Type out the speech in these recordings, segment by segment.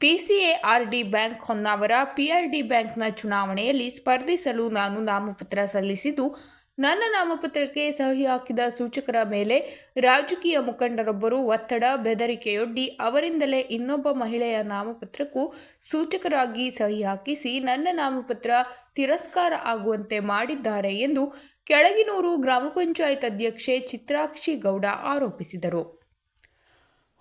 PCARD bank Honnavar, PRD ಬ್ಯಾಂಕ್ನ ಚುನಾವಣೆಯಲ್ಲಿ ಸ್ಪರ್ಧಿಸಲು ನಾನು ನಾಮಪತ್ರ ಸಲ್ಲಿಸಿದ್ದು, ನನ್ನ ನಾಮಪತ್ರಕ್ಕೆ ಸಹಿ ಹಾಕಿದ ಸೂಚಕರ ಮೇಲೆ ರಾಜಕೀಯ ಮುಖಂಡರೊಬ್ಬರು ಒತ್ತಡ, ಬೆದರಿಕೆಯೊಡ್ಡಿ ಅವರಿಂದಲೇ ಇನ್ನೊಬ್ಬ ಮಹಿಳೆಯ ನಾಮಪತ್ರಕ್ಕೂ ಸೂಚಕರಾಗಿ ಸಹಿ ಹಾಕಿಸಿ ನನ್ನ ನಾಮಪತ್ರ ತಿರಸ್ಕಾರ ಆಗುವಂತೆ ಮಾಡಿದ್ದಾರೆ ಎಂದು ಕೆಳಗಿನೂರು ಗ್ರಾಮ ಪಂಚಾಯತ್ ಅಧ್ಯಕ್ಷೆ ಚಿತ್ರಾಕ್ಷಿ ಗೌಡ ಆರೋಪಿಸಿದರು.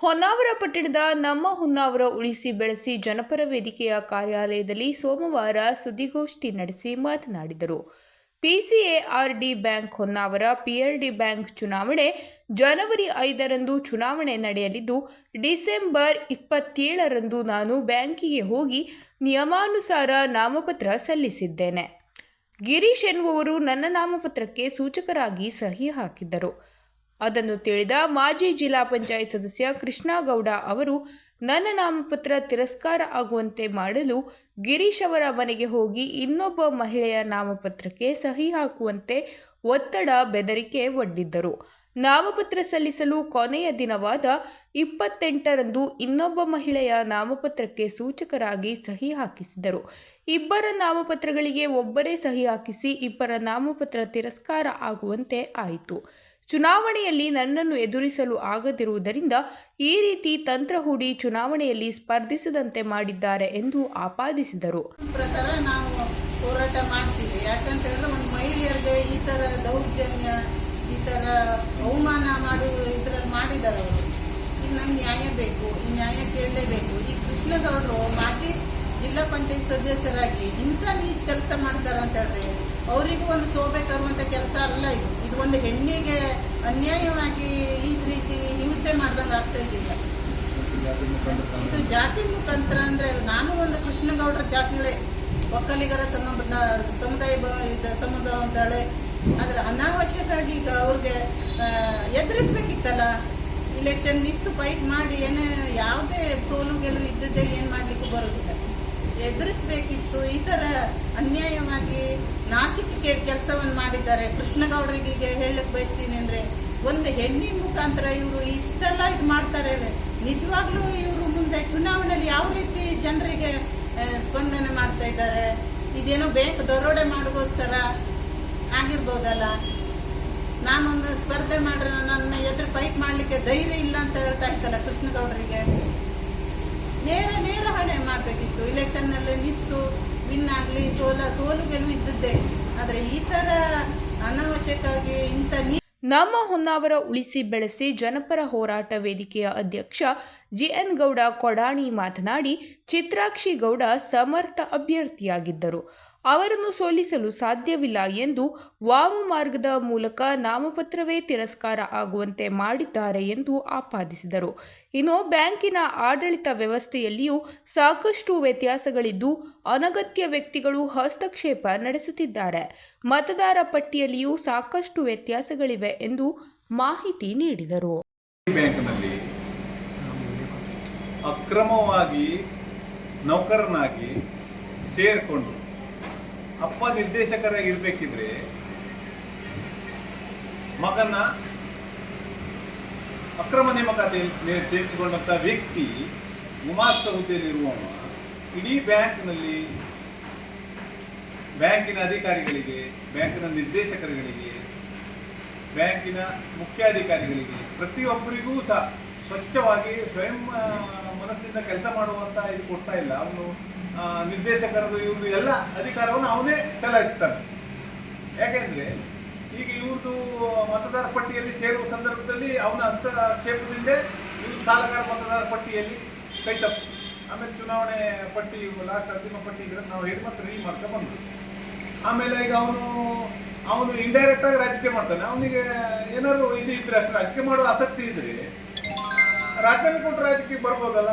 ಹೊನ್ನಾವರ ಪಟ್ಟಣದ ನಮ್ಮ ಹೊನ್ನಾವರ ಉಳಿಸಿ ಬೆಳೆಸಿ ಜನಪರ ವೇದಿಕೆಯ ಕಾರ್ಯಾಲಯದಲ್ಲಿ ಸೋಮವಾರ ಸುದ್ದಿಗೋಷ್ಠಿ ನಡೆಸಿ ಮಾತನಾಡಿದರು. PCARD bank Honnavar PLD bank ಚುನಾವಣೆ ಜನವರಿ ಐದರಂದು ಚುನಾವಣೆ ನಡೆಯಲಿದ್ದು, ಡಿಸೆಂಬರ್ ಇಪ್ಪತ್ತೇಳರಂದು ನಾನು ಬ್ಯಾಂಕಿಗೆ ಹೋಗಿ ನಿಯಮಾನುಸಾರ ನಾಮಪತ್ರ ಸಲ್ಲಿಸಿದ್ದೇನೆ. ಗಿರೀಶ್ ಎನ್ನುವವರು ನನ್ನ ನಾಮಪತ್ರಕ್ಕೆ ಸೂಚಕರಾಗಿ ಸಹಿ ಹಾಕಿದ್ದರು. ಅದನ್ನು ತಿಳಿದ ಮಾಜಿ ಜಿಲ್ಲಾ ಪಂಚಾಯತ್ ಸದಸ್ಯ ಕೃಷ್ಣಗೌಡ ಅವರು, ನನ್ನ ನಾಮಪತ್ರ ತಿರಸ್ಕಾರ ಆಗುವಂತೆ ಮಾಡಲು ಗಿರೀಶ್ ಅವರ ಮನೆಗೆ ಹೋಗಿ ಇನ್ನೊಬ್ಬ ಮಹಿಳೆಯ ನಾಮಪತ್ರಕ್ಕೆ ಸಹಿ ಹಾಕುವಂತೆ ಒತ್ತಡ ಬೆದರಿಕೆ ಒಡ್ಡಿದ್ದರು. ನಾಮಪತ್ರ ಸಲ್ಲಿಸಲು ಕೊನೆಯ ದಿನವಾದ ಇಪ್ಪತ್ತೆಂಟರಂದು ಇನ್ನೊಬ್ಬ ಮಹಿಳೆಯ ನಾಮಪತ್ರಕ್ಕೆ ಸೂಚಕರಾಗಿ ಸಹಿ ಹಾಕಿಸಿದರು. ಇಬ್ಬರ ನಾಮಪತ್ರಗಳಿಗೆ ಒಬ್ಬರೇ ಸಹಿ ಹಾಕಿಸಿ ಇಬ್ಬರ ನಾಮಪತ್ರ ತಿರಸ್ಕಾರ ಆಗುವಂತೆ ಆಯಿತು. ಚುನಾವಣೆಯಲ್ಲಿ ನನ್ನನ್ನು ಎದುರಿಸಲು ಆಗದಿರುವುದರಿಂದ ಈ ರೀತಿ ತಂತ್ರ ಹೂಡಿ ಚುನಾವಣೆಯಲ್ಲಿ ಸ್ಪರ್ಧಿಸದಂತೆ ಮಾಡಿದ್ದಾರೆ ಎಂದು ಆಪಾದಿಸಿದರು. ಪ್ರಕಾರ ನಾವು ಹೋರಾಟ ಮಾಡ್ತೀವಿ. ಯಾಕಂತ ಹೇಳಿದ್ರೆ ಒಂದು ಮಹಿಳೆಯರಿಗೆ ಈ ತರ ದೌರ್ಜನ್ಯ, ಈ ತರ ಅವಮಾನ ಮಾಡಿ ಇದ್ರಲ್ಲಿ ಮಾಡಿದ್ದಾರೆ ಅವರು. ಈಗ ನಂಗೆ ನ್ಯಾಯ ಬೇಕು ನ್ಯಾಯ ಕೇಳಲೇಬೇಕು. ಈ ಕೃಷ್ಣಗೌಡರು ಮಾಜಿ ಜಿಲ್ಲಾ ಪಂಚಾಯತ್ ಸದಸ್ಯರಾಗಿ ಇಂಥ ನೀಚ್ ಕೆಲಸ ಮಾಡ್ತಾರೆ ಅಂತ ಅವರಿಗೂ ಒಂದು ಶೋಭೆ ತರುವಂಥ ಕೆಲಸ ಅಲ್ಲ ಇದು. ಇದು ಒಂದು ಹೆಣ್ಣಿಗೆ ಅನ್ಯಾಯವಾಗಿ ಈ ರೀತಿ ಹಿಂಸೆ ಮಾಡ್ದಂಗೆ ಆಗ್ತಾ ಇದ್ದಿಲ್ಲ ಇದು ಜಾತಿ ಮುಖಾಂತರ ಅಂದರೆ ನಾನು ಒಂದು ಕೃಷ್ಣಗೌಡರ ಜಾತಿಗಳೇ. ಒಕ್ಕಲಿಗರ ಸಂಬಂಧ, ಸಮುದಾಯ ಇದು ಸಮುದಾಯದಳೆ ಆದ್ರೆ ಅನಾವಶ್ಯಕವಾಗಿ ಈಗ ಅವ್ರಿಗೆ ಎದುರಿಸ್ಬೇಕಿತ್ತಲ್ಲ. ಇಲೆಕ್ಷನ್ ನಿಂತು ಫೈಟ್ ಮಾಡಿ, ಏನೇ ಯಾವುದೇ ಸೋಲು ಗೆಲುವು ಇದ್ದದ್ದೇ ಏನು ಮಾಡಲಿಕ್ಕೂ ಬರೋದಿಲ್ಲ. ಎದುರಿಸ್ಬೇಕಿತ್ತು. ಈ ಥರ ಅನ್ಯಾಯವಾಗಿ ನಾಚಿಕೆ ಕೆಲಸವನ್ನು ಮಾಡಿದ್ದಾರೆ. ಕೃಷ್ಣಗೌಡರಿಗೆ ಈಗ ಹೇಳಕ್ ಬಯಸ್ತೀನಿ ಅಂದರೆ ಒಂದು ಹೆಣ್ಣಿನ ಮುಖಾಂತರ ಇವರು ಇಷ್ಟೆಲ್ಲ ಇದು ಮಾಡ್ತಾರೆ ನಿಜವಾಗ್ಲೂ ಇವರು ಮುಂದೆ ಚುನಾವಣೆಯಲ್ಲಿ ಯಾವ ರೀತಿ ಜನರಿಗೆ ಸ್ಪಂದನೆ ಮಾಡ್ತಾ ಇದ್ದಾರೆ? ಇದೇನೋ ಬ್ಯಾಂಕ್ ದರೋಡೆ ಮಾಡೋಗೋಸ್ಕರ ಆಗಿರ್ಬೋದಲ್ಲ? ನಾನೊಂದು ಸ್ಪರ್ಧೆ ಮಾಡ್ರೆ ನನ್ನ ಎದುರು ಫೈಟ್ ಮಾಡಲಿಕ್ಕೆ ಧೈರ್ಯ ಇಲ್ಲ ಅಂತ ಹೇಳ್ತಾ ಇತ್ತಲ್ಲ ಕೃಷ್ಣಗೌಡರಿಗೆ. ನೇರ ನೇರ ಹಣೆ ಮಾಡಬೇಕಿತ್ತು. ಇಲೆಕ್ಷನ್ನಲ್ಲಿ ನಿಂತು ವಿನ್ ಆಗಲಿ, ಸೋಲ, ಸೋಲು ಗೆಲುವು ಇದ್ದದ್ದೇ. ಆದರೆ ಈ ಥರ ಅನಾವಶ್ಯಕವಾಗಿ ಇಂಥ ನಮ್ಮ ಹೊನ್ನಾವರ ಉಳಿಸಿ ಬೆಳೆಸಿ ಜನಪರ ಹೋರಾಟ ವೇದಿಕೆಯ ಅಧ್ಯಕ್ಷ ಜಿಎನ್ ಗೌಡ ಕೊಡಾಣಿ ಮಾತನಾಡಿ, ಚಿತ್ರಾಕ್ಷಿ ಗೌಡ ಸಮರ್ಥ ಅಭ್ಯರ್ಥಿಯಾಗಿದ್ದರು. ಅವರನ್ನು ಸೋಲಿಸಲು ಸಾಧ್ಯವಿಲ್ಲ ಎಂದು ವಾಮು ಮಾರ್ಗದ ಮೂಲಕ ನಾಮಪತ್ರವೇ ತಿರಸ್ಕಾರ ಆಗುವಂತೆ ಮಾಡಿದ್ದಾರೆ ಎಂದು ಆಪಾದಿಸಿದರು. ಇನ್ನು ಬ್ಯಾಂಕಿನ ಆಡಳಿತ ವ್ಯವಸ್ಥೆಯಲ್ಲಿಯೂ ಸಾಕಷ್ಟು ವ್ಯತ್ಯಾಸಗಳಿದ್ದು, ಅನಗತ್ಯ ವ್ಯಕ್ತಿಗಳು ಹಸ್ತಕ್ಷೇಪ ನಡೆಸುತ್ತಿದ್ದಾರೆ. ಮತದಾರ ಪಟ್ಟಿಯಲ್ಲಿಯೂ ಸಾಕಷ್ಟು ವ್ಯತ್ಯಾಸಗಳಿವೆ ಎಂದು ಮಾಹಿತಿ ನೀಡಿದರು. ಅಕ್ರಮವಾಗಿ ನೌಕರನಾಗಿ ಸೇರಿಕೊಂಡು ಅಪ್ಪ ನಿರ್ದೇಶಕರಾಗಿರ್ಬೇಕಿದ್ರೆ ಮಗನ ಅಕ್ರಮ ನೇಮಕಾತಿಯಲ್ಲಿ ಸೇರಿಸಿಕೊಂಡಂಥ ವ್ಯಕ್ತಿ ಗುಮಾಸ್ತ ಹುದ್ದೆಯಲ್ಲಿರುವವ ಇಡೀ ಬ್ಯಾಂಕ್ನಲ್ಲಿ ಬ್ಯಾಂಕಿನ ಅಧಿಕಾರಿಗಳಿಗೆ, ಬ್ಯಾಂಕಿನ ನಿರ್ದೇಶಕರುಗಳಿಗೆ, ಬ್ಯಾಂಕಿನ ಮುಖ್ಯಾಧಿಕಾರಿಗಳಿಗೆ ಪ್ರತಿಯೊಬ್ಬರಿಗೂ ಸಹ ಸ್ವಚ್ಛವಾಗಿ ಸ್ವಯಂ ಮನಸ್ಸಿನಿಂದ ಕೆಲಸ ಮಾಡುವಂತ ಇದು ಕೊಡ್ತಾ ಇಲ್ಲ. ಅವನು ನಿರ್ದೇಶಕರದು ಇವ್ರದ್ದು ಎಲ್ಲ ಅಧಿಕಾರವನ್ನು ಅವನೇ ಚಲಾಯಿಸ್ತಾನೆ. ಯಾಕೆಂದ್ರೆ ಈಗ ಇವ್ರದ್ದು ಮತದಾರ ಪಟ್ಟಿಯಲ್ಲಿ ಸೇರುವ ಸಂದರ್ಭದಲ್ಲಿ ಅವನ ಹಸ್ತಕ್ಷೇಪದಿಂದ ಇವ್ರ ಸಾಲಗಾರ ಮತದಾರ ಪಟ್ಟಿಯಲ್ಲಿ ಕೈ ತಪ್ಪು. ಆಮೇಲೆ ಚುನಾವಣೆ ಪಟ್ಟಿ ಲಾಸ್ಟ್ ಅಂತಿಮ ಪಟ್ಟಿ ಇದ್ರೆ ನಾವು ಹೇಳಿ ಮತ್ತೆ ರೀ ಮಾಡ್ತಾ ಬಂದ್ವಿ. ಆಮೇಲೆ ಈಗ ಅವನು ಅವನು ಇಂಡೈರೆಕ್ಟ್ ಆಗಿ ರಾಜಕೀಯ ಮಾಡ್ತಾನೆ. ಅವನಿಗೆ ಏನಾದ್ರು ಇದು ಇದ್ರೆ ಅಷ್ಟು, ರಾಜಕೀಯ ಮಾಡುವ ಆಸಕ್ತಿ ಇದ್ರೆ ರಾಜ್ಯದಲ್ಲಿ ಕೊಟ್ಟರೆ ರಾಜಕೀಯ ಬರ್ಬೋದಲ್ಲ?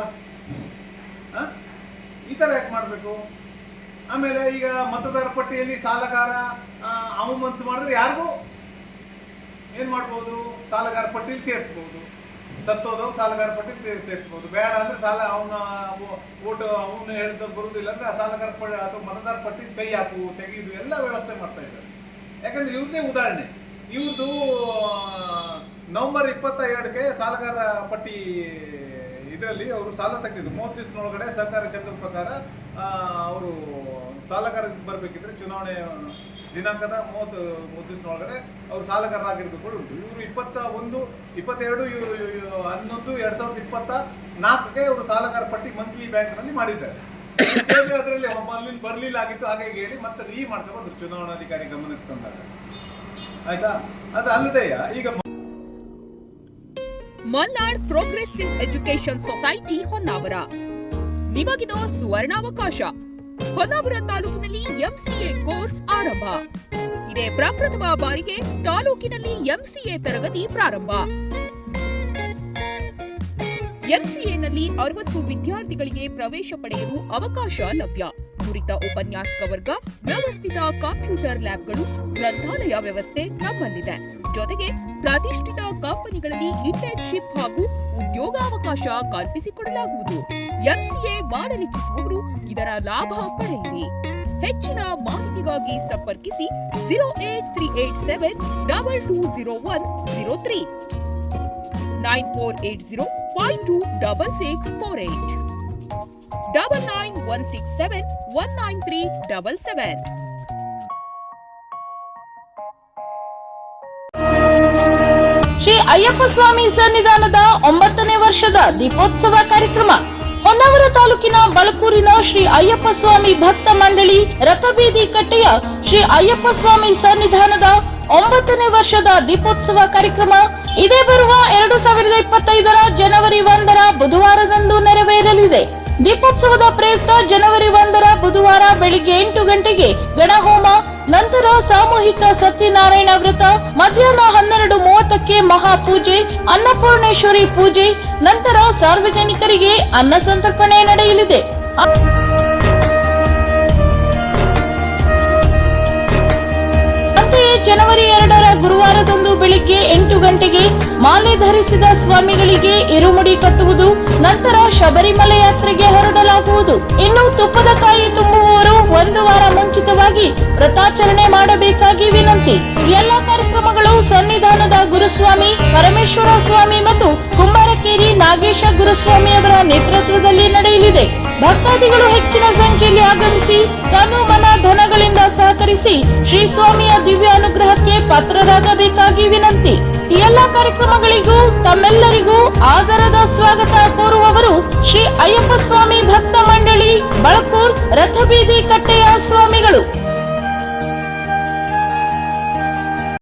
ಈ ಥರ ಯಾಕೆ ಮಾಡಬೇಕು? ಆಮೇಲೆ ಈಗ ಮತದಾರ ಪಟ್ಟಿಯಲ್ಲಿ ಸಾಲಗಾರ ಆ, ಅವನು ಮನಸ್ಸು ಮಾಡಿದ್ರೆ ಯಾರಿಗೂ ಏನು ಮಾಡ್ಬೋದು? ಸಾಲಗಾರ ಪಟ್ಟಿಯಲ್ಲಿ ಸೇರಿಸ್ಬೋದು. ಸತ್ತೋದವ್ ಸಾಲಗಾರ ಪಟ್ಟಿಲಿ ಸೇರ್- ಸೇರಿಸ್ಬೋದು. ಬೇಡ ಅಂದರೆ ಸಾಲ ಅವನ ಓಟು ಅವನು ಹೇಳಿದ ಬರುವುದಿಲ್ಲ ಅಂದರೆ ಆ ಸಾಲಗಾರ ಪಟ್ಟಿ ಅಥವಾ ಮತದಾರ ಪಟ್ಟಿ ಕೈ ಹಾಕು ತೆಗೆಯುದು ಎಲ್ಲ ವ್ಯವಸ್ಥೆ ಮಾಡ್ತಾ ಇದ್ದಾರೆ. ಯಾಕಂದ್ರೆ ಇವ್ರದ್ದೇ ಉದಾಹರಣೆ. ಇವ್ರದ್ದು ನವೆಂಬರ್ ಇಪ್ಪತ್ತ ಎರಡಕ್ಕೆ ಸಾಲಗಾರ ಪಟ್ಟಿ ಇದರಲ್ಲಿ ಅವರು ಸಾಲ ತೆಗೆದಿದ್ದು ಮೂವತ್ತು ದಿವಸದೊಳಗಡೆ ಸರ್ಕಾರಿ ಶಬ್ದದ ಪ್ರಕಾರ ಅವರು ಸಾಲಗಾರ ಬರಬೇಕಿದ್ರೆ ಚುನಾವಣೆ ದಿನಾಂಕದ ಮೂವತ್ತು ಮೂವತ್ತು ದಿವಸದೊಳಗಡೆ ಅವರು ಸಾಲಗಾರರಾಗಿರ್ಬೇಕು ಉಂಟು. ಇವರು ಇಪ್ಪತ್ತ ಒಂದು ಇಪ್ಪತ್ತೆರಡು, ಇವರು ಹನ್ನೊಂದು, ಎರಡ್ ಸಾವಿರದ ಇಪ್ಪತ್ತ ನಾಲ್ಕಕ್ಕೆ ಅವರು ಸಾಲಗಾರ ಪಟ್ಟಿ ಮಂಕಿ ಬ್ಯಾಂಕ್ನಲ್ಲಿ ಮಾಡಿದ್ದಾರೆ. ಅದರಲ್ಲಿ ಅಲ್ಲಿ ಬರಲಿಲ್ಲ ಆಗಿತ್ತು, ಹಾಗೆ ಹೇಳಿ ಮತ್ತೆ ರೀ ಮಾಡ್ತಾ ಚುನಾವಣಾಧಿಕಾರಿ ಗಮನಕ್ಕೆ ತಂದಾಗ. ಆಯ್ತಾ? ಅದು ಅಲ್ಲದೆಯ? ಈಗ Malnad Progressive Education Society Honnavar. ನಿಮಗಿದು ಸುವರ್ಣಾವಕಾಶ. ಹೊನ್ನಾವರ ತಾಲೂಕಿನಲ್ಲಿ ಎಂಸಿಎ ಕೋರ್ಸ್ ಆರಂಭ. ಇದೇ ಪ್ರಪ್ರಥಮ ಬಾರಿಗೆ ತಾಲೂಕಿನಲ್ಲಿ ಎಂಸಿಎ ತರಗತಿ ಪ್ರಾರಂಭ. ಎಂಸಿಎನಲ್ಲಿ ಅರವತ್ತು ವಿದ್ಯಾರ್ಥಿಗಳಿಗೆ ಪ್ರವೇಶ ಪಡೆಯಲು ಅವಕಾಶ ಲಭ್ಯ. ಕುರಿತ ಉಪನ್ಯಾಸಕ ವರ್ಗ ವ್ಯವಸ್ಥಿತ ಕಂಪ್ಯೂಟರ್ ಲ್ಯಾಬ್ಗಳು, ಗ್ರಂಥಾಲಯ ವ್ಯವಸ್ಥೆ ನಮ್ಮಲ್ಲಿದೆ. ಜೊತೆಗೆ ಪ್ರತಿಷ್ಠಿತ ಕಂಪನಿಗಳಲ್ಲಿ ಇಂಟರ್ನ್ಶಿಪ್ ಹಾಗೂ ಉದ್ಯೋಗಾವಕಾಶ ಕಲ್ಪಿಸಿಕೊಡಲಾಗುವುದು. ಎಂಸಿಎ ಮಾಡಲಿಚ್ಛಿಸುವವರು ಇದರ ಲಾಭ ಪಡೆಯಿರಿ. ಹೆಚ್ಚಿನ ಮಾಹಿತಿಗಾಗಿ ಸಂಪರ್ಕಿಸಿ zero eight three eight seven double two zero one zero three nine four eight zero five two double six four eight double nine one six seven one nine three double seven Ayyappa Swamy ಸನ್ನಿಧಾನದ ಒಂಬತ್ತನೇ ವರ್ಷದ ದೀಪೋತ್ಸವ ಕಾರ್ಯಕ್ರಮ. ಹೊನ್ನಾವರ ತಾಲೂಕಿನ ಬಳಕೂರಿನ ಶ್ರೀ ಅಯ್ಯಪ್ಪ ಸ್ವಾಮಿ ಭಕ್ತ ಮಂಡಳಿ ರಥಬೀದಿ ಕಟ್ಟೆಯ ಶ್ರೀ ಅಯ್ಯಪ್ಪ ಸ್ವಾಮಿ ಸನ್ನಿಧಾನದ ಒಂಬತ್ತನೇ ವರ್ಷದ ದೀಪೋತ್ಸವ ಕಾರ್ಯಕ್ರಮ ಇದೇ ಬರುವ ಎರಡು ಸಾವಿರದ ಇಪ್ಪತ್ತೈದರ ಜನವರಿ ಒಂದರ ಬುಧವಾರದಂದು ನೆರವೇರಲಿದೆ. ದೀಪೋತ್ಸವದ ಪ್ರಯುಕ್ತ ಜನವರಿ ಒಂದರ ಬುಧವಾರ ಬೆಳಿಗ್ಗೆ ಎಂಟು ಗಂಟೆಗೆ ಗಣಹೋಮ ನಂತರ ಸಾಮೂಹಿಕ ಸತ್ಯನಾರಾಯಣ ವ್ರತ, ಮಧ್ಯಾಹ್ನ ಹನ್ನೆರಡು ಮೂವತ್ತಕ್ಕೆ ಮಹಾಪೂಜೆ ಅನ್ನಪೂರ್ಣೇಶ್ವರಿ ಪೂಜೆ, ನಂತರ ಸಾರ್ವಜನಿಕರಿಗೆ ಅನ್ನ ಸಂತರ್ಪಣೆ ನಡೆಯಲಿದೆ. ಅಂತೆಯೇ ಜನವರಿ ಎರಡರ ಗುರುವಾರದಂದು ಬೆಳಿಗ್ಗೆ ಎಂಟು ಗಂಟೆಗೆ ಮಾಲೆ ಧರಿಸಿದ ಸ್ವಾಮಿಗಳಿಗೆ ಇರುಮುಡಿ ಕಟ್ಟುವುದು, ನಂತರ ಶಬರಿಮಲೆ ಯಾತ್ರೆಗೆ ಹೊರಡಲಾಗುವುದು. ಇನ್ನು ತುಪ್ಪದ ಕಾಯಿ ತುಂಬುವವರು ಒಂದು ವಾರ ಮುಂಚಿತವಾಗಿ ವ್ರತಾಚರಣೆ ಮಾಡಬೇಕಾಗಿ ವಿನಂತಿ. ಎಲ್ಲ ಕಾರ್ಯಕ್ರಮಗಳು ಸನ್ನಿಧಾನದ ಗುರುಸ್ವಾಮಿ, ಪರಮೇಶ್ವರ ಸ್ವಾಮಿ ಮತ್ತು ಕುಂಬಾರಕೇರಿ ನಾಗೇಶ ಗುರುಸ್ವಾಮಿ ಅವರ ನೇತೃತ್ವದಲ್ಲಿ ನಡೆಯಲಿದೆ. ಭಕ್ತಾದಿಗಳು ಹೆಚ್ಚಿನ ಸಂಖ್ಯೆಯಲ್ಲಿ ಆಗಮಿಸಿ ತನು ಮನ ಧನಗಳಿಂದ ಸಹಕರಿಸಿ ಶ್ರೀ ಸ್ವಾಮಿಯ ದಿವ್ಯ ಅನುಗ್ರಹಕ್ಕೆ ಪಾತ್ರರಾಗಬೇಕಾಗಿ ವಿನಂತಿ. ಎಲ್ಲಾ ಕಾರ್ಯಕ್ರಮಗಳಿಗೂ ತಮ್ಮೆಲ್ಲರಿಗೂ ಆದರದ ಸ್ವಾಗತ ಕೋರುವವರು ಶ್ರೀ ಅಯ್ಯಪ್ಪ ಸ್ವಾಮಿ ಭಕ್ತ ಮಂಡಳಿ, ಬಳಕೂರ್ ರಥಬೀದಿ ಕಟ್ಟೆಯ ಸ್ವಾಮಿಗಳು.